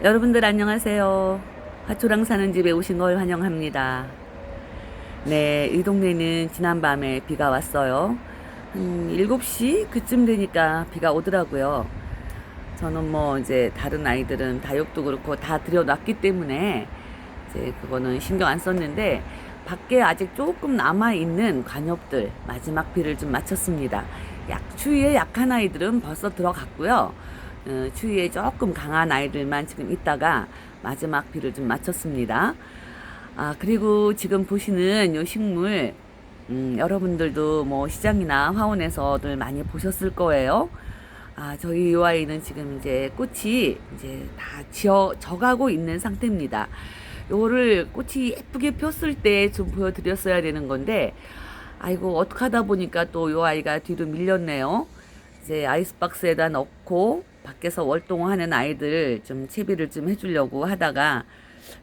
여러분들 안녕하세요. 화초랑 사는 집에 오신 걸 환영합니다. 네, 이 동네는 지난밤에 비가 왔어요. 한 7시 그쯤 되니까 비가 오더라고요. 저는 뭐 이제 다른 아이들은 다육도 그렇고 다 들여놨기 때문에 이제 그거는 신경 안 썼는데 밖에 아직 조금 남아있는 관엽들 마지막 비를 좀 마쳤습니다. 약, 추위에 약한 아이들은 벌써 들어갔고요. 어, 추위에 조금 강한 아이들만 지금 있다가 마지막 비를 좀 마쳤습니다. 아, 그리고 지금 보시는 요 식물, 음, 여러분들도 뭐 시장이나 화원에서들 많이 보셨을 거예요. 아, 저희 요 아이는 지금 이제 꽃이 이제 다 지어, 져가고 있는 상태입니다. 요거를 꽃이 예쁘게 폈을 때 좀 보여드렸어야 되는 건데, 아이고, 어떡하다 보니까 또 요 아이가 뒤로 밀렸네요. 이제 아이스박스에다 넣고 밖에서 월동하는 아이들 좀 채비를 좀 해주려고 하다가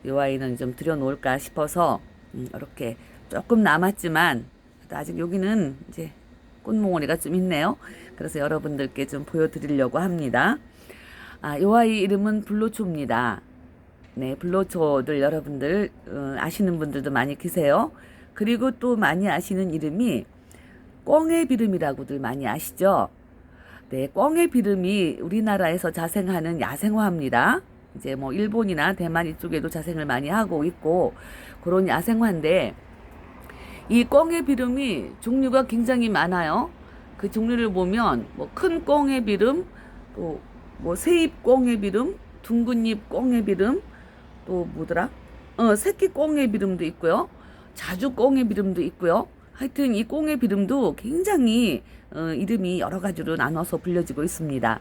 요 아이는 좀 들여놓을까 싶어서 음, 이렇게 조금 남았지만 아직 여기는 이제 꽃몽오리가 좀 있네요. 그래서 여러분들께 좀 보여드리려고 합니다. 아, 요 아이 이름은 블로초입니다. 네, 블로초들 여러분들 어, 아시는 분들도 많이 계세요. 그리고 또 많이 아시는 이름이 꽁의 비름이라고들 많이 아시죠? 네, 꽁의 비름이 우리나라에서 자생하는 야생화입니다. 이제 뭐 일본이나 대만 이쪽에도 자생을 많이 하고 있고 그런 야생화인데 이 꽁의 비름이 종류가 굉장히 많아요. 그 종류를 보면 뭐큰 꽁의 비름, 또 뭐 새잎 꽁의 비름, 둥근잎 꽁의 비름, 또 뭐더라? 어, 새끼 꽁의 비름도 있고요. 자주 꽁의 비름도 있고요. 하여튼 이 꽁의 비름도 굉장히 어, 이름이 여러 가지로 나눠서 불려지고 있습니다.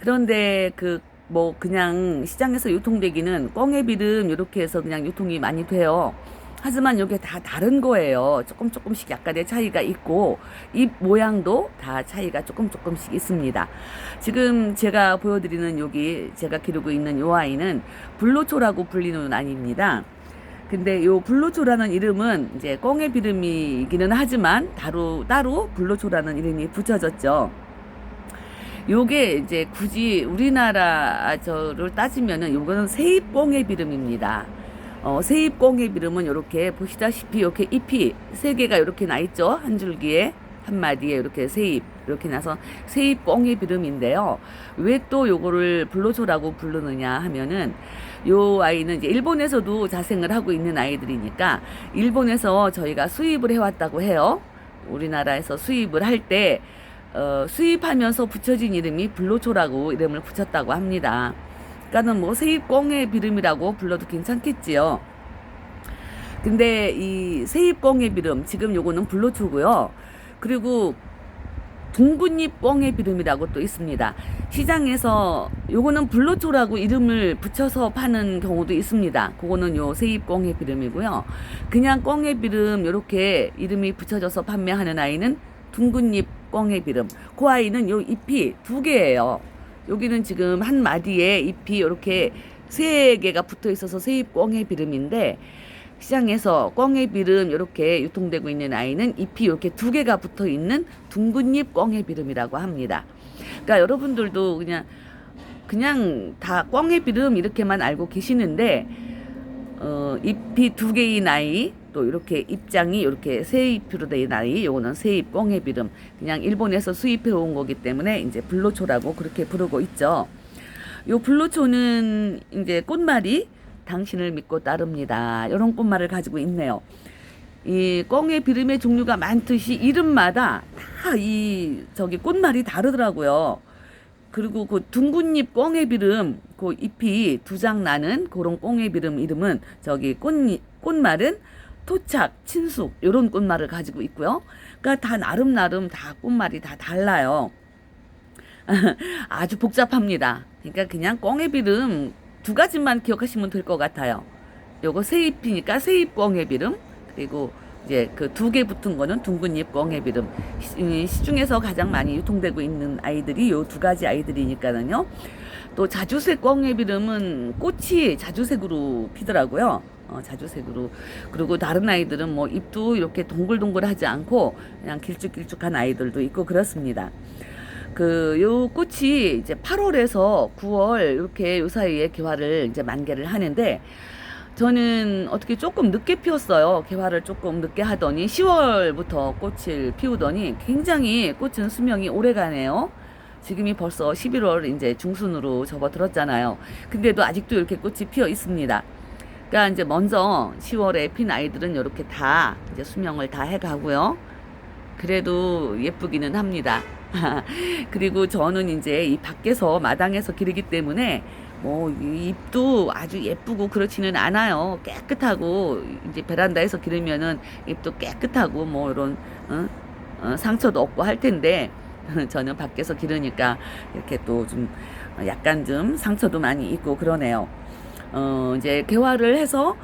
그런데 그 뭐 그냥 시장에서 유통되기는 꽁의 비름 이렇게 해서 그냥 유통이 많이 돼요. 하지만 이게 다 다른 거예요. 조금 조금씩 약간의 차이가 있고 잎 모양도 다 차이가 조금 조금씩 있습니다. 지금 제가 보여드리는 여기 제가 기르고 있는 요 아이는 불로초라고 불리는 아이입니다. 근데 요 불로초라는 이름은 이제 꽁의 비름이기는 하지만 따로 따로 불로초라는 이름이 붙여졌죠. 요게 이제 굳이 우리나라 저를 따지면은 요거는 세입꽁의 비름입니다. 어, 세입꽁의 비름은 이렇게 보시다시피 이렇게 잎이 세 개가 이렇게 나 있죠. 한 줄기에 한 마디에 이렇게 세입 이렇게 나서 세입꽁의 비름인데요. 왜 또 요거를 불로초라고 부르느냐 하면은 요 아이는 이제 일본에서도 자생을 하고 있는 아이들이니까 일본에서 저희가 수입을 해왔다고 해요. 우리나라에서 수입을 할때 어, 수입하면서 붙여진 이름이 불로초라고 이름을 붙였다고 합니다. 그러니까는 뭐 세입꽁의 비름이라고 불러도 괜찮겠지요. 근데 이 세입꽁의 비름 지금 요거는 불로초고요. 그리고 둥근잎 꽁의 비름이라고 또 있습니다. 시장에서 요거는 불로초라고 이름을 붙여서 파는 경우도 있습니다. 그거는 요 세입 꽁의 비름이고요. 그냥 꽁의 비름 요렇게 이름이 붙여져서 판매하는 아이는 둥근잎 꽁의 비름. 그 아이는 요 잎이 두 개예요. 여기는 지금 한 마디에 잎이 이렇게 세 개가 붙어 있어서 세입 꽁의 비름인데 시장에서 꽁의 비름 이렇게 유통되고 있는 아이는 잎이 이렇게 두 개가 붙어 있는 둥근잎 꽁의 비름이라고 합니다. 그러니까 여러분들도 그냥 그냥 다 꽁의 비름 이렇게만 알고 계시는데 어, 잎이 두 개인 아이 또 이렇게 입장이 이렇게 새 잎으로 된 아이 요거는 새잎 꽁의 비름 그냥 일본에서 수입해 온 거기 때문에 이제 불로초라고 그렇게 부르고 있죠. 요 불로초는 이제 꽃말이 당신을 믿고 따릅니다. 이런 꽃말을 가지고 있네요. 이 꽁의 비름의 종류가 많듯이 이름마다 다 이 저기 꽃말이 다르더라고요. 그리고 그 둥근잎 꽁의 비름 그 잎이 두 장 나는 그런 꽁의 비름 이름은 저기 꽃 꽃말은 토착, 친숙 이런 꽃말을 가지고 있고요. 그러니까 다 나름 나름 다 꽃말이 다 달라요. 아주 복잡합니다. 그러니까 그냥 꽁의 비름 두 가지만 기억하시면 될 것 같아요. 요거 세잎이니까 세잎 꽁의 비름 그리고 이제 그 두 개 붙은 거는 둥근잎 꽁의 비름 시, 시중에서 가장 많이 유통되고 있는 아이들이 요 두 가지 아이들이니까는요. 또 자주색 꽁의 비름은 꽃이 자주색으로 피더라고요. 어, 자주색으로 그리고 다른 아이들은 뭐 잎도 이렇게 동글동글하지 않고 그냥 길쭉길쭉한 아이들도 있고 그렇습니다. 그 요 꽃이 이제 8월에서 9월 이렇게 요 사이에 개화를 이제 만개를 하는데 저는 어떻게 조금 늦게 피웠어요. 개화를 조금 늦게 하더니 10월부터 꽃을 피우더니 굉장히 꽃은 수명이 오래 가네요. 지금이 벌써 11월 이제 중순으로 접어들었잖아요. 근데도 아직도 이렇게 꽃이 피어 있습니다. 그러니까 이제 먼저 10월에 핀 아이들은 이렇게 다 이제 수명을 다 해가고요. 그래도 예쁘기는 합니다. 그리고 저는 이제 이 밖에서 마당에서 기르기 때문에 뭐이 잎도 아주 예쁘고 그렇지는 않아요. 깨끗하고 이제 베란다에서 기르면은 잎도 깨끗하고 뭐 이런 어? 어, 상처도 없고 할 텐데 저는 밖에서 기르니까 이렇게 또 좀 약간 좀 상처도 많이 있고 그러네요. 어 이제 개화를 해서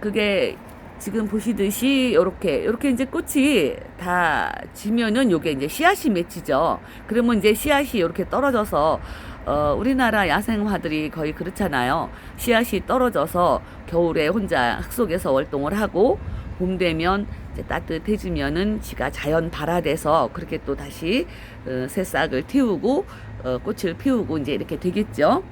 그게 지금 보시듯이 요렇게 요렇게 이제 꽃이 다 지면은 요게 이제 씨앗이 맺히죠. 그러면 이제 씨앗이 요렇게 떨어져서 어 우리나라 야생화들이 거의 그렇잖아요. 씨앗이 떨어져서 겨울에 혼자 흙 속에서 월동을 하고 봄 되면 이제 따뜻해지면은 지가 자연 발화돼서 그렇게 또 다시 어, 새싹을 틔우고 어, 꽃을 피우고 이제 이렇게 되겠죠.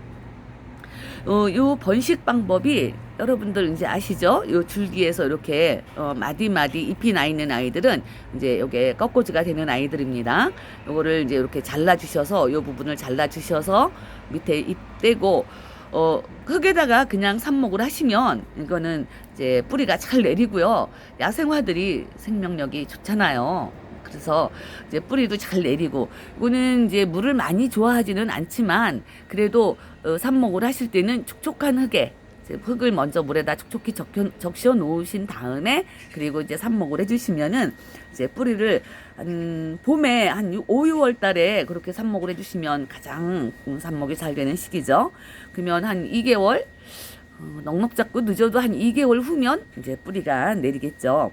어, 요 번식 방법이 여러분들 이제 아시죠? 요 줄기에서 이렇게 어, 마디마디 잎이 나 있는 아이들은 이제 요게 꺾꽂이가 되는 아이들입니다. 요거를 이제 이렇게 잘라 주셔서 요 부분을 잘라 주셔서 밑에 잎 떼고 어, 흙에다가 그냥 삽목을 하시면 이거는 이제 뿌리가 잘 내리고요. 야생화들이 생명력이 좋잖아요. 그래서 이제 뿌리도 잘 내리고 이거는 이제 물을 많이 좋아하지는 않지만 그래도 어, 삽목을 하실 때는 촉촉한 흙에 흙을 먼저 물에다 촉촉히 적셔 놓으신 다음에 그리고 이제 삽목을 해주시면은 이제 뿌리를 한 봄에 한 5, 6월 달에 그렇게 삽목을 해주시면 가장 음, 삽목이 잘 되는 시기죠. 그러면 한 2개월 어, 넉넉 잡고 늦어도 한 2개월 후면 이제 뿌리가 내리겠죠.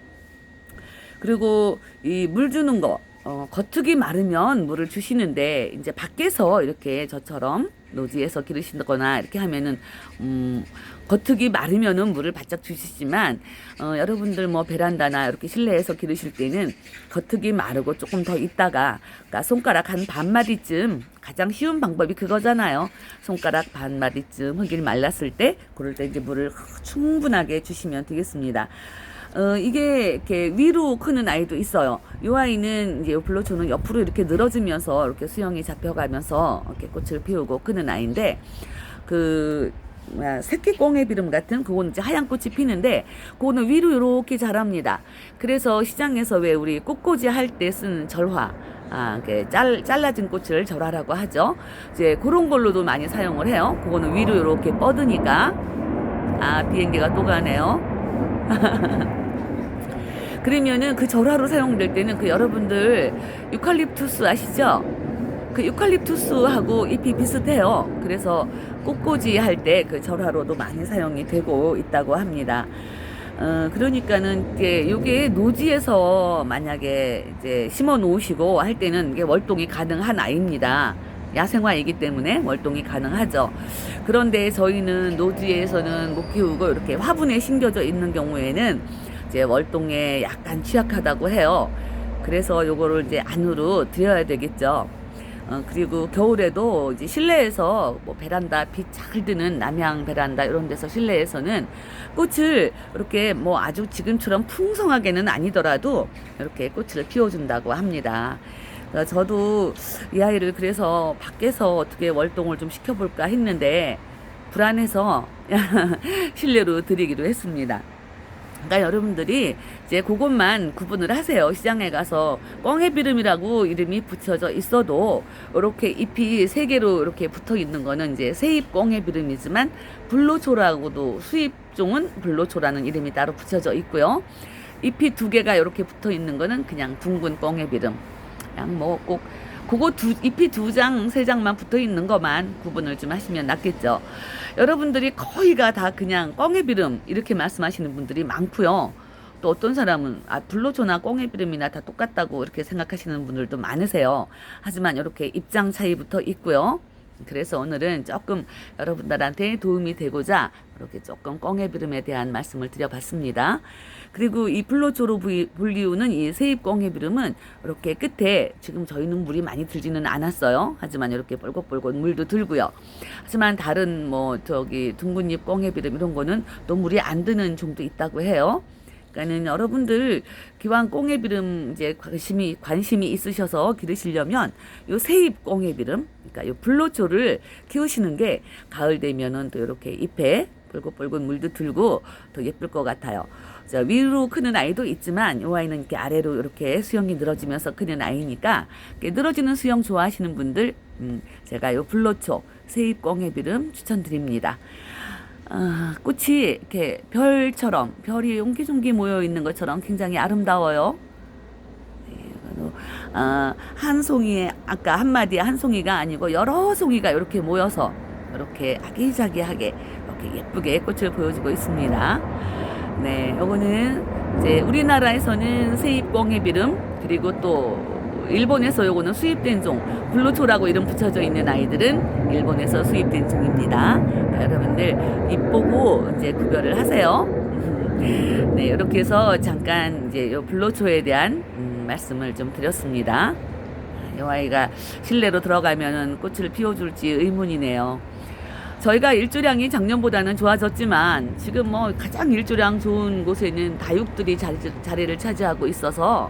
그리고 이 물 주는 거 어, 겉흙이 마르면 물을 주시는데 이제 밖에서 이렇게 저처럼 노지에서 기르시거나 이렇게 하면은 음, 겉흙이 마르면은 물을 바짝 주시지만 어, 여러분들 뭐 베란다나 이렇게 실내에서 기르실 때는 겉흙이 마르고 조금 더 있다가 그러니까 손가락 한 반마디쯤 가장 쉬운 방법이 그거잖아요. 손가락 반마디쯤 흙이 말랐을 때 그럴 때 이제 물을 충분하게 주시면 되겠습니다. 어, 이게 이렇게 위로 크는 아이도 있어요. 이 아이는 이제 요 블로초는 옆으로 이렇게 늘어지면서 이렇게 수영이 잡혀가면서 이렇게 꽃을 피우고 크는 아이인데 그 뭐야, 새끼 꽁의 비름 같은 그거는 이제 하얀 꽃이 피는데 그거는 위로 이렇게 자랍니다. 그래서 시장에서 왜 우리 꽃꽂이 할 때 쓰는 절화 아, 이렇게 잘, 잘라진 꽃을 절화라고 하죠. 이제 그런 걸로도 많이 사용을 해요. 그거는 위로 이렇게 뻗으니까. 아, 비행기가 또 가네요. 그러면은 그 절화로 사용될 때는 그 여러분들 유칼립투스 아시죠? 그 유칼립투스하고 잎이 비슷해요. 그래서 꽃꽂이 할 때 그 절화로도 많이 사용이 되고 있다고 합니다. 어, 그러니까는 이게 요게 노지에서 만약에 이제 심어 놓으시고 할 때는 이게 월동이 가능한 아이입니다. 야생화이기 때문에 월동이 가능하죠. 그런데 저희는 노지에서는 못 키우고 이렇게 화분에 심겨져 있는 경우에는 이제 월동에 약간 취약하다고 해요. 그래서 요거를 이제 안으로 들여야 되겠죠. 어, 그리고 겨울에도 이제 실내에서 뭐 베란다 빛 잘 드는 남향 베란다 이런 데서 실내에서는 꽃을 이렇게 뭐 아주 지금처럼 풍성하게는 아니더라도 이렇게 꽃을 피워준다고 합니다. 어, 저도 이 아이를 그래서 밖에서 어떻게 월동을 좀 시켜볼까 했는데 불안해서 실내로 드리기로 했습니다. 그러니까 여러분들이 이제 그것만 구분을 하세요. 시장에 가서 뻥해비름이라고 이름이 붙여져 있어도 이렇게 잎이 세 개로 이렇게 붙어 있는 거는 이제 세잎 뻥해비름이지만 불로초라고도 수잎종은 불로초라는 이름이 따로 붙여져 있고요. 잎이 두 개가 이렇게 붙어 있는 거는 그냥 둥근 뻥해비름. 그냥 뭐꼭 그거 두 잎이 두 장, 세 장만 붙어 있는 것만 구분을 좀 하시면 낫겠죠. 여러분들이 거의가 다 그냥 꽁해비름 이렇게 말씀하시는 분들이 많고요. 또 어떤 사람은 아 불로초나 꽁해비름이나 다 똑같다고 이렇게 생각하시는 분들도 많으세요. 하지만 이렇게 입장 차이부터 있고요. 그래서 오늘은 조금 여러분들한테 도움이 되고자 이렇게 조금 꽁해비름에 대한 말씀을 드려봤습니다. 그리고 이 플로초로 불리우는 이 세입 꽁해비름은 이렇게 끝에 지금 저희는 물이 많이 들지는 않았어요. 하지만 이렇게 뻘겋뻘겋 물도 들고요. 하지만 다른 뭐 저기 둥근잎 꽁해비름 이런 거는 또 물이 안 드는 종도 있다고 해요. 그러니까는 여러분들 기왕 꽁해비름 이제 관심이 관심이 있으셔서 기르시려면 요 세입 꽁해비름 그러니까 요 불로초를 키우시는 게 가을 되면은 또 이렇게 잎에 붉고 물도 들고 더 예쁠 것 같아요. 자, 위로 크는 아이도 있지만 이 아이는 이렇게 아래로 이렇게 수영이 늘어지면서 크는 아이니까 늘어지는 수영 좋아하시는 분들 음, 제가 요 불로초 세입 꽁해비름 추천드립니다. 아, 꽃이 이렇게 별처럼 별이 옹기종기 모여 있는 것처럼 굉장히 아름다워요. 아, 한 송이에 아까 한 마디에 한 송이가 아니고 여러 송이가 이렇게 모여서 이렇게 아기자기하게 이렇게 예쁘게 꽃을 보여주고 있습니다. 네, 요거는 이제 우리나라에서는 세입꽁의 비름 그리고 또 일본에서 요거는 수입된 종 블루초라고 이름 붙여져 있는 아이들은 일본에서 수입된 종입니다. 여러분들 입보고 이제 구별을 하세요. 네, 이렇게 해서 잠깐 이제 요 블루초에 대한 음, 말씀을 좀 드렸습니다. 이 아이가 실내로 들어가면은 꽃을 피워줄지 의문이네요. 저희가 일조량이 작년보다는 좋아졌지만 지금 뭐 가장 일조량 좋은 곳에는 다육들이 자리, 자리를 차지하고 있어서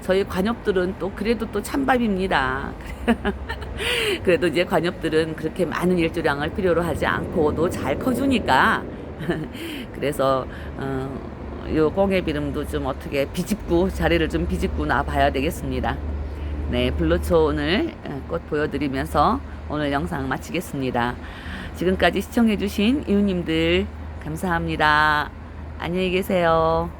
저희 관엽들은 또 그래도 또 찬밥입니다. 그래도 이제 관엽들은 그렇게 많은 일조량을 필요로 하지 않고도 잘 커주니까 그래서 어, 요 꽁의 비름도 좀 어떻게 비집고 자리를 좀 비집고 놔봐야 되겠습니다. 네, 블루초 오늘 어, 꽃 보여드리면서 오늘 영상 마치겠습니다. 지금까지 시청해주신 이웃님들 감사합니다. 안녕히 계세요.